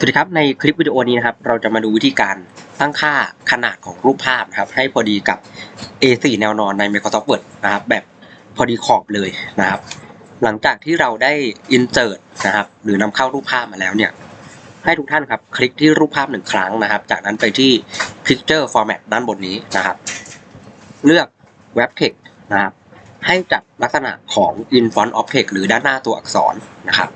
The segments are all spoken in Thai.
สวัสดีครับ ในคลิปวิดีโอนี้นะครับ เราจะมาดูวิธีการตั้งค่าขนาดของรูปภาพนะครับ ให้พอดีกับ A4 แนวนอนใน Microsoft Word นะครับ แบบพอดีขอบเลยนะครับ หลังจากที่เราได้ insert นะครับ หรือนำเข้ารูปภาพมาแล้วเนี่ย ให้ทุกท่านครับคลิกที่รูปภาพหนึ่งครั้งนะครับ จากนั้นไปที่ Picture Format ด้านบนนี้นะครับ เลือก Web Text นะครับ ให้จับลักษณะของ in font of text หรือด้านหน้าตัวอักษรนะครับ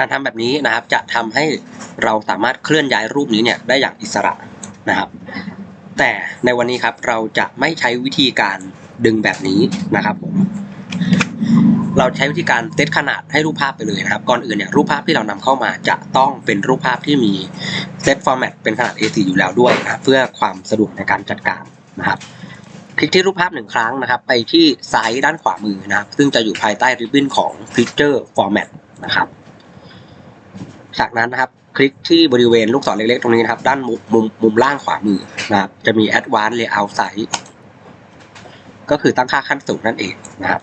การทำแบบนี้นะครับ จะทำให้เราสามารถเคลื่อนย้ายรูปนี้เนี่ยได้อย่างอิสระนะครับ แต่ในวันนี้ครับเราจะไม่ใช้วิธีการดึงแบบนี้นะครับผมเราใช้วิธีการเซตขนาดให้รูปภาพไปเลยนะครับ ก่อนอื่นเนี่ยรูปภาพที่เรานำเข้ามาจะต้องเป็นรูปภาพที่มีเซตฟอร์แมตเป็นขนาด A4 อยู่แล้วด้วยนะเพื่อความสะดวกในการจัดการนะครับ คลิกที่รูปภาพหนึ่งครั้งนะครับ ไปที่ซ้ายด้านขวามือนะครับ ซึ่งจะอยู่ภายใต้ริบบิ้นของ Picture Format นะครับ จากนั้นนะครับ คลิกที่บริเวณลูกศรเล็กๆตรงนี้นะครับ ด้านมุมมุมมุมล่างขวามือนะครับ จะมี Advanced Layout Size ก็คือตั้งค่าขั้นสูงนั่นเองนะครับ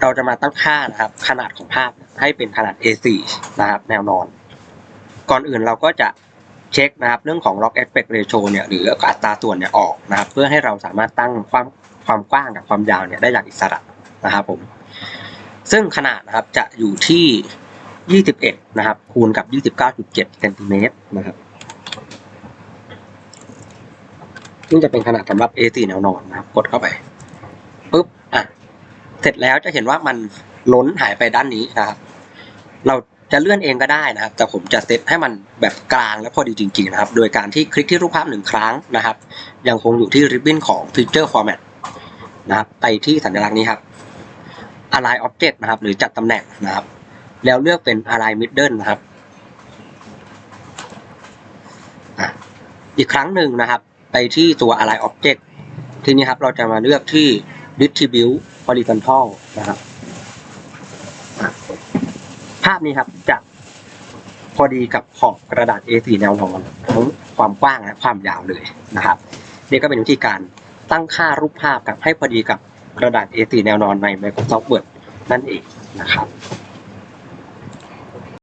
เราจะมาตั้งค่านะครับ ขนาดของภาพให้เป็นขนาด A4 นะครับ แนวนอน ก่อนอื่นเราก็จะเช็คนะครับเรื่องของ log aspect ratio เนี่ยหรืออัตราส่วนเนี่ยออกนะครับ เพื่อให้เราสามารถตั้งความความกว้างกับความยาวเนี่ยได้อย่างอิสระนะครับผมซึ่งขนาดนะครับจะอยู่ที่ 21 นะครับ คูณกับ 29.7เซนติเมตรนะครับซึ่งจะเป็นขนาดสำหรับ A4 แนวนอนนะครับ กดเข้าไปปุ๊บอะเสร็จแล้วจะเห็นว่ามันล้นหายไปด้านนี้นะครับ เราจะเลื่อนเองก็ได้นะครับ แต่ผมจะเซตให้มันแบบกลางและพอดีจริงๆนะครับ โดยการที่คลิกที่รูปภาพหนึ่งครั้งนะครับ ยังคงอยู่ที่ริบบิ้นของ Picture Format นะครับ ไปที่สัญลักษณ์นี้ครับ Align Object นะครับ หรือจัดตำแหน่งนะครับ แล้วเลือกเป็น Align Middle นะครับ อีกครั้งหนึ่งนะครับ ไปที่ตัว Align Object ทีนี้ครับเราจะมาเลือกที่ Distribute Horizontal นะครับ ภาพนี้ครับจะพอดีกับขอบกระดาษ A4 แนวนอนทั้งความกว้างและความยาวเลยนะครับนี่ก็เป็นวิธีการตั้งค่ารูปภาพกับให้พอดีกับกระดาษ A4 แนวนอนใน Microsoft Word นั่นเองนะครับ